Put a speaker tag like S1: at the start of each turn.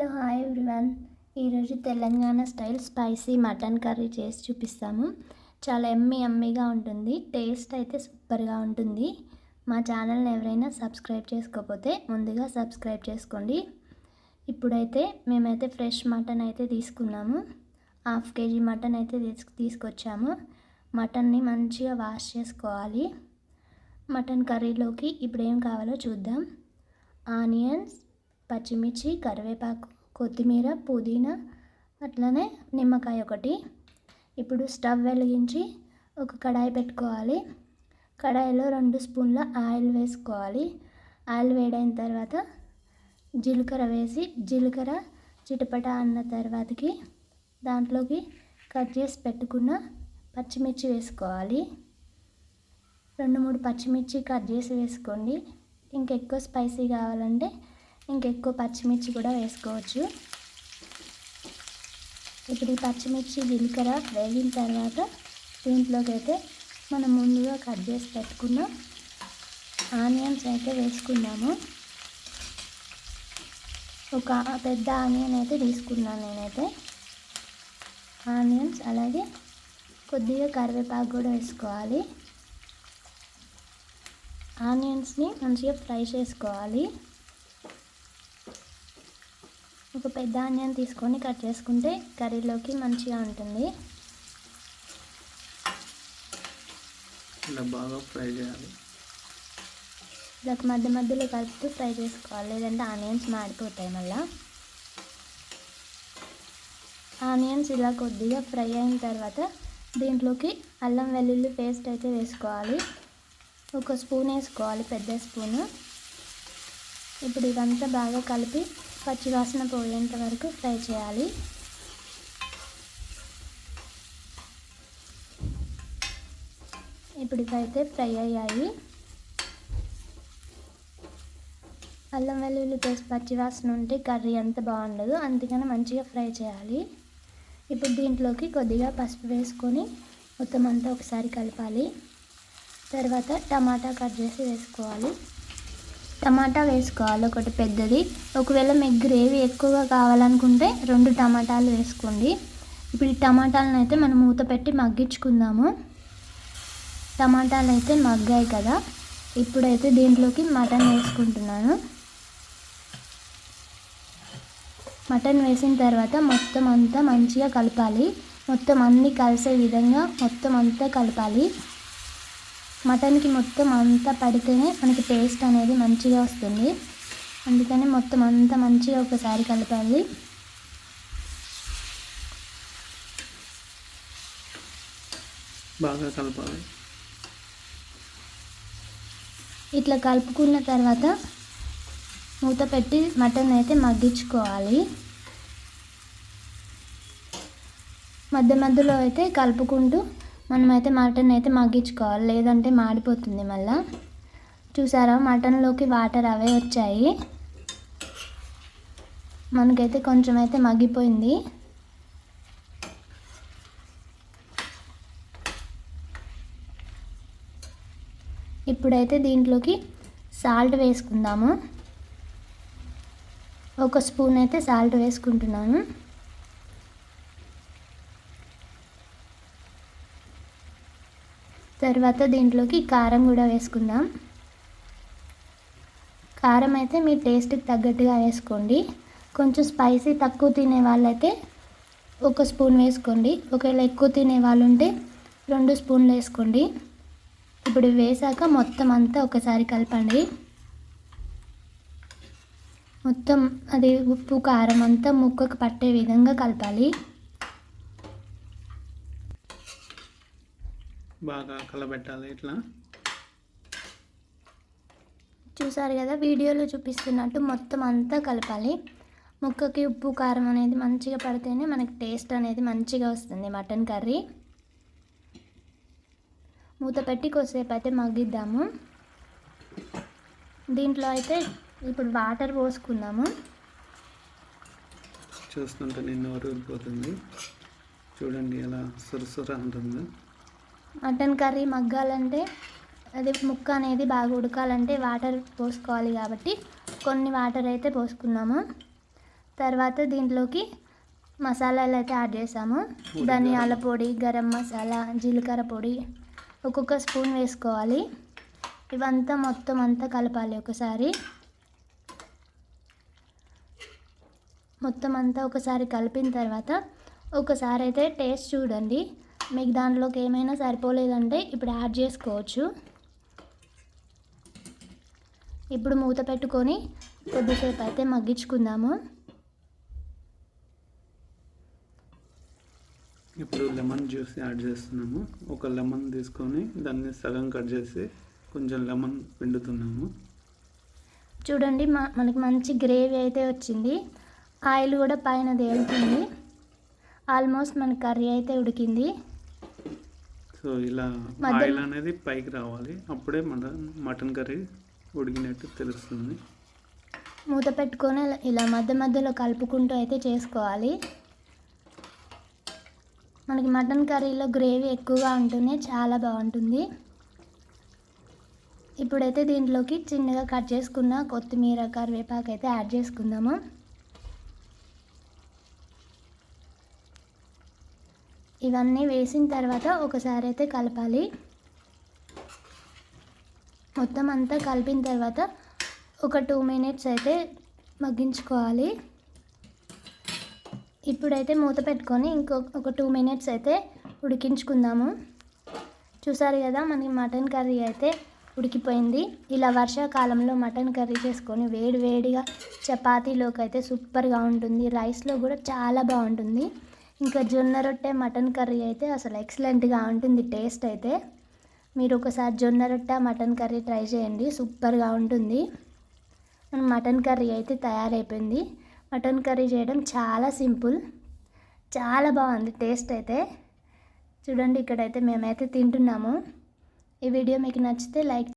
S1: Hello hi everyone. ఈరోజు Telangana style spicy mutton curry చేసి చూపిస్తాము. చాలా ఎమ్మి ఎమ్మిగా ఉంటుంది. టేస్ట్ అయితే సూపర్గా ఉంటుంది. మా ఛానల్ని ఎవరైనా సబ్స్క్రైబ్ చేసుకోకపోతే ముందుగా సబ్స్క్రైబ్ చేసుకోండి. ఇప్పుడైతే మేమైతే ఫ్రెష్ మటన్ అయితే తీసుకున్నాము. హాఫ్ కేజీ మటన్ అయితే తీసు తీసుకొచ్చాము. మటన్ని మంచిగా వాష్ చేసుకోవాలి. మటన్ కర్రీలోకి ఇప్పుడు ఏం కావాలో చూద్దాం. ఆనియన్స్ పచ్చిమిర్చి కరివేపాకు కొత్తిమీర పుదీనా అట్లనే నిమ్మకాయ ఒకటి. ఇప్పుడు స్టవ్ వెలిగించి ఒక కడాయి పెట్టుకోవాలి. కడాయిలో రెండు స్పూన్ల ఆయిల్ వేసుకోవాలి. ఆయిల్ వేడైన తర్వాత జీలకర్ర వేసి జీలకర్ర చిటపట అన్న తర్వాతకి దాంట్లోకి కట్ చేసి పెట్టుకున్న పచ్చిమిర్చి వేసుకోవాలి. రెండు మూడు పచ్చిమిర్చి కట్ చేసి వేసుకోండి. ఇంకెక్కువ స్పైసీ కావాలంటే ఇంకెక్కువ పచ్చిమిర్చి కూడా వేసుకోవచ్చు. ఇప్పుడు ఈ పచ్చిమిర్చి జీలకర్ర వేగిన తర్వాత దీంట్లోకి అయితే మనం ముందుగా కట్ చేసి పెట్టుకున్న ఆనియన్స్ అయితే వేసుకున్నాము ఒక పెద్ద ఆనియన్ అయితే తీసుకున్నాను నేనైతే. ఆనియన్స్ అలాగే కొద్దిగా కరివేపాకు కూడా వేసుకోవాలి. ఆనియన్స్ని మంచిగా ఫ్రై చేసుకోవాలి. ఒక పెద్ద ఆనియన్ తీసుకొని కట్ చేసుకుంటే కర్రీలోకి మంచిగా ఉంటుంది.
S2: ఇలా బాగా ఫ్రై చేయాలి.
S1: ఇలా మధ్య మధ్యలో కలుపుతూ ఫ్రై చేసుకోవాలి. లేదంటే ఆనియన్స్ మాడిపోతాయి మళ్ళా. ఆనియన్స్ ఇలా కొద్దిగా ఫ్రై అయిన తర్వాత దీంట్లోకి అల్లం వెల్లుల్లి పేస్ట్ అయితే వేసుకోవాలి. ఒక స్పూన్ వేసుకోవాలి పెద్ద స్పూను. ఇప్పుడు ఇదంతా బాగా కలిపి పచ్చివాసన పోయేంత వరకు ఫ్రై చేయాలి. ఇప్పటికైతే ఫ్రై అయ్యాయి. అల్లం వెల్లుల్లి పేస్ట్ పచ్చివాసన ఉంటే కర్రీ అంత బాగుండదు అందుకని మంచిగా ఫ్రై చేయాలి. ఇప్పుడు దీంట్లోకి కొద్దిగా పసుపు వేసుకొని మొత్తం అంతా ఒకసారి కలపాలి. తర్వాత టమాటా కట్ చేసి వేసుకోవాలి. టమాటా వేసుకోవాలి. ఒకటి పెద్దది. ఒకవేళ మీకు గ్రేవీ ఎక్కువగా కావాలనుకుంటే రెండు టమాటాలు వేసుకోండి. ఇప్పుడు ఈ టమాటాలను అయితే మనం మూత పెట్టి మగ్గించుకుందాము. టమాటాలు అయితే మగ్గాయి కదా. ఇప్పుడైతే దీంట్లోకి మటన్ వేసుకుంటున్నాను. మటన్ వేసిన తర్వాత మొత్తం అంతా మంచిగా కలపాలి. మొత్తం అన్నీ కలిసే విధంగా మొత్తం అంతా కలపాలి. మటన్కి మొత్తం అంతా పడితేనే మనకి టేస్ట్ అనేది మంచిగా వస్తుంది. అందుకని మొత్తం అంతా మంచిగా ఒకసారి కలపాలి.
S2: బాగా కలపాలి.
S1: ఇట్లా కలుపుకున్న తర్వాత మూత పెట్టి మటన్ అయితే మగ్గించుకోవాలి. మధ్య మధ్యలో అయితే కలుపుకుంటూ మనమైతే మటన్ అయితే మగ్గించుకోవాలి. లేదంటే మాడిపోతుంది మళ్ళా. చూసారా? మటన్లోకి వాటర్ అవే వచ్చాయి. మనకైతే కొంచెం అయితే మగ్గిపోయింది. ఇప్పుడైతే దీంట్లోకి సాల్ట్ వేసుకుందాము. ఒక స్పూన్ అయితే సాల్ట్ వేసుకుంటున్నాను. తర్వాత దీంట్లోకి కారం కూడా వేసుకుందాం. కారం అయితే మీ టేస్ట్కి తగ్గట్టుగా వేసుకోండి. కొంచెం స్పైసీ తక్కువ తినే వాళ్ళైతే ఒక స్పూన్ వేసుకోండి. ఒకవేళ ఎక్కువ తినే వాళ్ళు ఉంటే రెండు స్పూన్లు వేసుకోండి. ఇప్పుడు వేసాక మొత్తం అంతా ఒకసారి కలపండి. మొత్తం అది ఉప్పు కారం అంతా ముక్కకు పట్టే విధంగా కలపాలి.
S2: బాగా కలబెట్టాలి ఇట్లా.
S1: చూసారు కదా వీడియోలో చూపిస్తున్నట్టు మొత్తం అంతా కలపాలి. ముక్కకి ఉప్పు కారం అనేది మంచిగా పడితేనే మనకి టేస్ట్ అనేది మంచిగా వస్తుంది మటన్ కర్రీ. మూత పెట్టి కొద్దిసేపు అయితే మగ్గిద్దాము. దీంట్లో అయితే ఇప్పుడు వాటర్ పోసుకుందాము.
S2: చూస్తుంటే నిన్న ఊరిపోతుంది చూడండి ఎలా సురసుర ఉంటుందో.
S1: మటన్ కర్రీ మగ్గాలంటే అది ముక్క అనేది బాగా ఉడకాలంటే వాటర్ పోసుకోవాలి కాబట్టి కొన్ని వాటర్ అయితే పోసుకున్నాము. తర్వాత దీంట్లోకి మసాలాలు అయితే యాడ్ చేసాము. ధనియాల పొడి గరం మసాలా జీలకర్ర పొడి ఒక్కొక్క స్పూన్ వేసుకోవాలి. ఇవంతా మొత్తం అంతా కలపాలి ఒకసారి. మొత్తం అంతా ఒకసారి కలిపిన తర్వాత ఒకసారి అయితే టేస్ట్ చూడండి. మీకు దాంట్లోకి ఏమైనా సరిపోలేదంటే ఇప్పుడు యాడ్ చేసుకోవచ్చు. ఇప్పుడు మూత పెట్టుకొని కొద్దిసేపు అయితే మగ్గించుకుందాము.
S2: ఇప్పుడు లెమన్ జ్యూస్ యాడ్ చేస్తున్నాము. ఒక లెమన్ తీసుకొని దాన్ని సగం కట్ చేసి కొంచెం లెమన్ పిండుతున్నాము.
S1: చూడండి మా మనకి మంచి గ్రేవీ అయితే వచ్చింది. ఆయిల్ కూడా పైన తేలుతుంది. ఆల్మోస్ట్ మన కర్రీ అయితే ఉడికింది.
S2: సో ఇలా ఆయిల్ అనేది పైకి రావాలి. అప్పుడే మటన్ మటన్ కర్రీ ఉడికినట్టు తెలుస్తుంది.
S1: మూత పెట్టుకొని ఇలా- మధ్య మధ్యలో కలుపుకుంటూ అయితే చేసుకోవాలి. మనకి మటన్ కర్రీలో గ్రేవీ ఎక్కువగా ఉంటేనే చాలా బాగుంటుంది. ఇప్పుడైతే దీంట్లోకి చిన్నగా కట్ చేసుకున్న కొత్తిమీర కరివేపాకు అయితే యాడ్ చేసుకుందాము. ఇవన్నీ వేసిన తర్వాత ఒకసారి అయితే కలపాలి. మొత్తం అంతా కలిపిన తర్వాత ఒక టూ మినిట్స్ అయితే మగ్గించుకోవాలి. ఇప్పుడైతే మూత పెట్టుకొని ఇంకో ఒక టూ మినిట్స్ అయితే ఉడికించుకుందాము. చూసారు కదా మనకి మటన్ కర్రీ అయితే ఉడికిపోయింది. ఇలా వర్షాకాలంలో మటన్ కర్రీ చేసుకొని వేడి వేడిగా చపాతీలోకి అయితే సూపర్గా ఉంటుంది. రైస్లో కూడా చాలా బాగుంటుంది. ఇంకా జొన్న రొట్టె మటన్ కర్రీ అయితే అసలు ఎక్సలెంట్గా ఉంటుంది టేస్ట్ అయితే. మీరు ఒకసారి జొన్న రొట్టె మటన్ కర్రీ ట్రై చేయండి సూపర్గా ఉంటుంది. మటన్ కర్రీ అయితే తయారైపోయింది. మటన్ కర్రీ చేయడం చాలా సింపుల్ చాలా బాగుంది టేస్ట్ అయితే. చూడండి ఇక్కడైతే మేమైతే తింటున్నాము. ఈ వీడియో మీకు నచ్చితే లైక్